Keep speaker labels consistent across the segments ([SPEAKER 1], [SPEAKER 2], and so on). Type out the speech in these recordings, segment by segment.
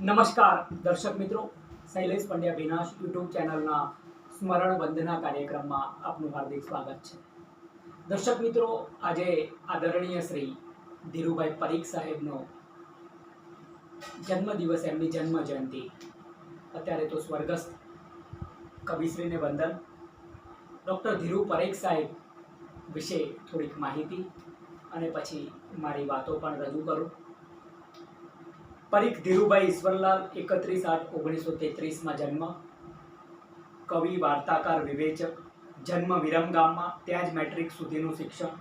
[SPEAKER 1] નમસ્કાર, દર્શક મિત્રો. શૈલેષ પંડ્યા વિનાશ યુટ્યુબ ચેનલના સ્મરણ વંદના કાર્યક્રમમાં આપનું હાર્દિક સ્વાગત છે. દર્શક મિત્રો, આજે આદરણીય શ્રી ધીરુભાઈ પરીખ સાહેબનો જન્મદિવસ, એમની જન્મ જયંતિ અત્યારે તો સ્વર્ગસ્થ કવિશ્રીને વંદન. ડૉક્ટર ધીરુ પરેખ સાહેબ વિશે થોડીક માહિતી અને પછી મારી વાતો પણ રજૂ કરું. પરીખ ધીરુભાઈ ઈશ્વરલાલ એકત્રીસ આઠ ઓગણીસો તેત્રીસમાં જન્મ. કવિ, વાર્તાકાર, વિવેચક. જન્મ વિરમગામમાં ત્યાં જ મેટ્રિક સુધીનું શિક્ષણ.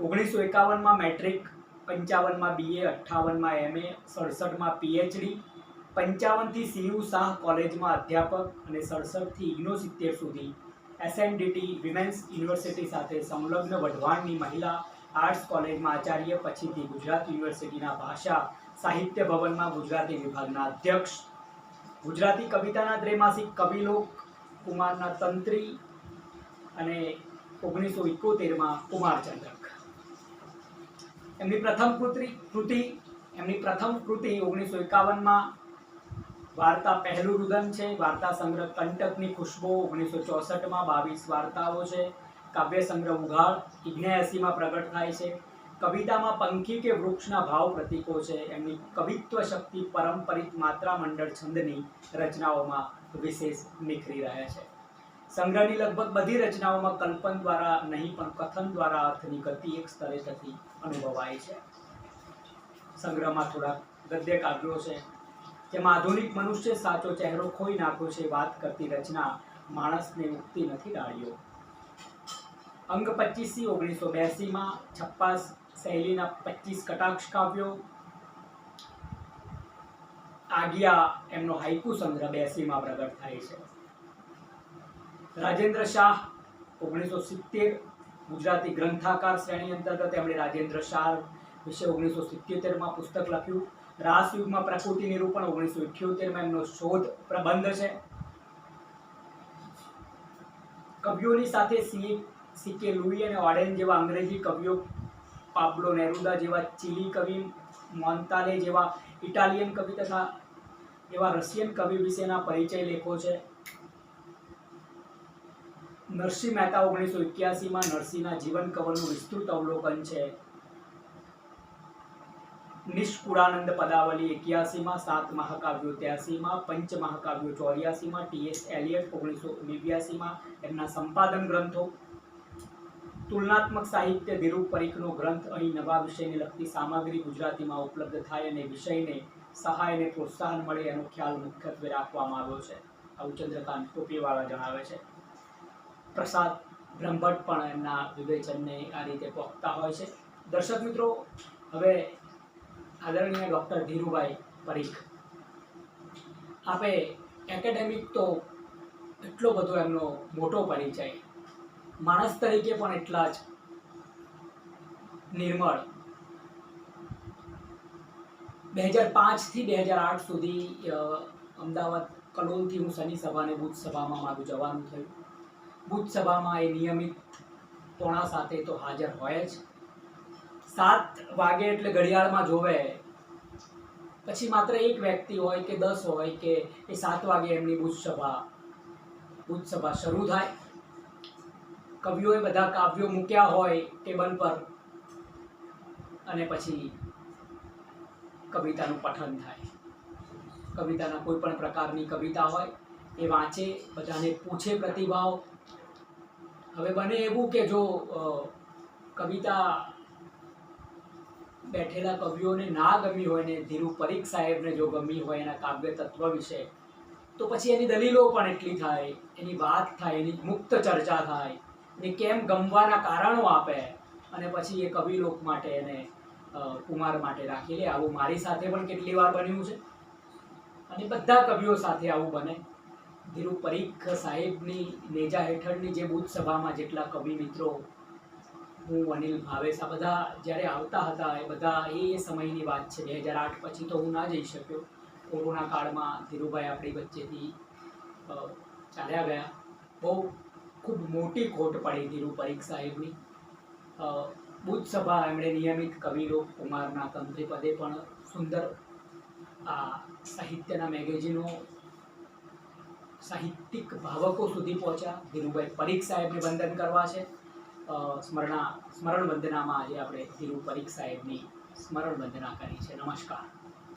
[SPEAKER 1] ઓગણીસો એકાવનમાં મેટ્રિક, પંચાવનમાં બીએ અઠ્ઠાવનમાં એમએ સડસઠમાં પીએચડી પંચાવનથી સીયુ શાહ કોલેજમાં અધ્યાપક અને સડસઠથી ઇગ્નો સિત્તેર સુધી. એસએનડીટી વિમેન્સ યુનિવર્સિટી સાથે સંલગ્ન વઢવાણની મહિલા આર્ટ્સ કોલેજમાં આચાર્ય, પછીથી ગુજરાત યુનિવર્સિટીના ભાષા સાહિત્ય ભવનમાં ગુજરાતી વિભાગના અધ્યક્ષ, ગુજરાતી કવિતાના ત્રૈમાસિક કવિલોક કુમારના તંત્રી અને ઓગણીસો ઇકોતેરમાં કુમારચંદ્રક. એમની પ્રથમ કૃતિ કૃતિ, એમની પ્રથમ કૃતિ ઓગણીસો એકાવનમાં વાર્તા પહેલું રુદન છે. વાર્તા સંગ્રહ કંટકની ખુશ્બો ઓગણીસો ચોસઠમાં બાવીસ વાર્તાઓ છે. કાવ્ય સંગ્રહ ઉઘાડ ઇગ્નેએસીમાં પ્રગટ થાય છે. કવિતામાં પંખી કે વૃક્ષના ભાવ પ્રતીકો છે, એમની કવિત્વ શક્તિ પરંપરિત માત્રા મંડળ છંદની રચનાઓમાં વિશેષ નિખરી રહ્યા છે. સંગ્રહની લગભગ બધી રચનાઓમાં કલ્પન દ્વારા નહીં, પણ કથન દ્વારા અર્થની ગતિ એક સ્તરે થતી અનુભવાય છે. સંગ્રહમાં થોડા ગદ્ય કાવ્યો છે, જેમાં આધુનિક મનુષ્ય સાચો ચહેરો ખોઈ નાખ્યો છે, વાત કરતી રચના માણસને મુક્તિ નથી ડાળ્યો અંગ પચીસી ઓગણીસો બ્યાસીમાં છપ્પાસ શૈલીના પચીસ કટાક્ષ કાવ્યો આગિયા એમનો હાઈકુ સંગ્રહ બેસીમાં પ્રગટ થાય છે રાજેન્દ્ર શાહ ઓગણીસો સિત્તેર ગુજરાતી ગ્રંથાકાર શ્રેણી અંતર્ગત એમણે રાજેન્દ્ર શાહ વિશે ઓગણીસો સિત્યોતેરમાં પુસ્તક લખ્યું રાસયુગમાં પ્રકૃતિ નિરૂપણ ઓગણીસો ઇઠ્યોતેરમાં એમનો શોધ પ્રબંધ છે કવિઓની સાથે સી સીકે લુઈ અને ઓડેન જેવા અંગ્રેજી કવિઓ પાબ્લો નેરુદા જેવા ચીલી કવિ મોન્તાલે જેવા ઇટાલિયન કવિ તથા એવા રશિયન કવિ વિશેના પરિચય લેખો છે. નરસિંહ મહેતા ઓગણીસો એક્યાસીમાં નરસિંહના જીવન કવરનું વિસ્તૃત અવલોકન છે. નિષ્કુળાનંદ પદાવલી એક્યાસીમાં, સાત મહાકાવ્યો ત્યાસીમાં, પંચ મહાકાવ્યો ચોર્યાસીમાં ટીએસ એલિયટ ઓગણીસો નેવ્યાસીમાં, એમના સંપાદન ગ્રંથો તુલનાત્મક સાહિત્ય ધીરુ પરીખનો ગ્રંથ અહીં નવા વિષયને લગતી સામગ્રી ગુજરાતીમાં ઉપલબ્ધ થાય અને વિષયને સહાય અને પ્રોત્સાહન મળે એનો ખ્યાલ મુખ્યત્વે રાખવામાં આવ્યો છે. આવું ચંદ્રકાંત ટોપીવાળા જણાવે છે. પ્રસાદ બ્રહ્મભટ્ટ પણ એમના વિવેચનને આ રીતે પહોંચતા હોય છે. દર્શક મિત્રો, હવે આદરણીય ડૉક્ટર ધીરુભાઈ પરીખ. આપે એકેડેમિક તો એટલો બધો એમનો મોટો પરિચય માણસ તરીકે પણ એટલા જ નિર્મળ. બે હજાર પાંચથી બે હજાર આઠ સુધી અમદાવાદ કલોલથી હું શનિ સભાને બુધ સભામાં મારું જવાનું થયું. બુધ સભામાં એ નિયમિત પોણા સાથે તો હાજર હોય જ. સાત વાગે એટલે ઘડિયાળમાં જોવે. પછી માત્ર એક વ્યક્તિ હોય કે દસ હોય કે એ સાત વાગે એમની બુધ સભા બુધ સભા શરૂ થાય. કવિઓએ બધા કાવ્યો મૂક્યા હોય ટેબલ પર અને પછી કવિતાનું પઠન થાય. કવિતાના કોઈ પણ પ્રકારની કવિતા હોય એ વાંચે, બધાને પૂછે પ્રતિભાવ. હવે બને એવું કે જો કવિતા બેઠેલા કવિઓને ના ગમી હોય ને ધીરુ પરીખ સાહેબને જો ગમી હોય એના કાવ્ય તત્વ વિશે, તો પછી એની દલીલો પણ એટલી થાય, એની વાત થાય, એની મુક્ત ચર્ચા થાય. ને કેમ ગમવાના કારણો આપે અને પછી એ કવિલોક માટે એને કુમાર માટે રાખી લે. આવું મારી સાથે પણ કેટલી વાર બન્યું છે. અને બધા કવિઓ સાથે આવું બને. ધીરુ પરીખ સાહેબની નેજા હેઠળની જે બુદ્ધ સભામાં જેટલા કવિ મિત્રો હું, અનિલ, ભાવેશ, આ બધા જ્યારે આવતા હતા, એ બધા એ એ સમયની વાત છે. બે હજાર આઠ પછી તો હું ના જઈ શક્યો. કોરોના કાળમાં ધીરુભાઈ આપણી વચ્ચેથી ચાલ્યા ગયા. બહુ ખૂબ મોટી ખોટ પડી હતી પરીખ સાહેબની. બુદ્ધ સભા એમણે નિયમિત કવિરો, કુમારના તંત્રી પદે પણ સુંદર આ સાહિત્યના મેગેઝિનો, સાહિત્યિક ભાવકો સુધી પહોંચ્યા. ધીરુભાઈ પરીખ સાહેબને વંદન કરવા છે. સ્મરણા, સ્મરણ વંદનામાં આજે આપણે ધીરુ પરીખ સાહેબની સ્મરણ વંદના કરી છે. નમસ્કાર.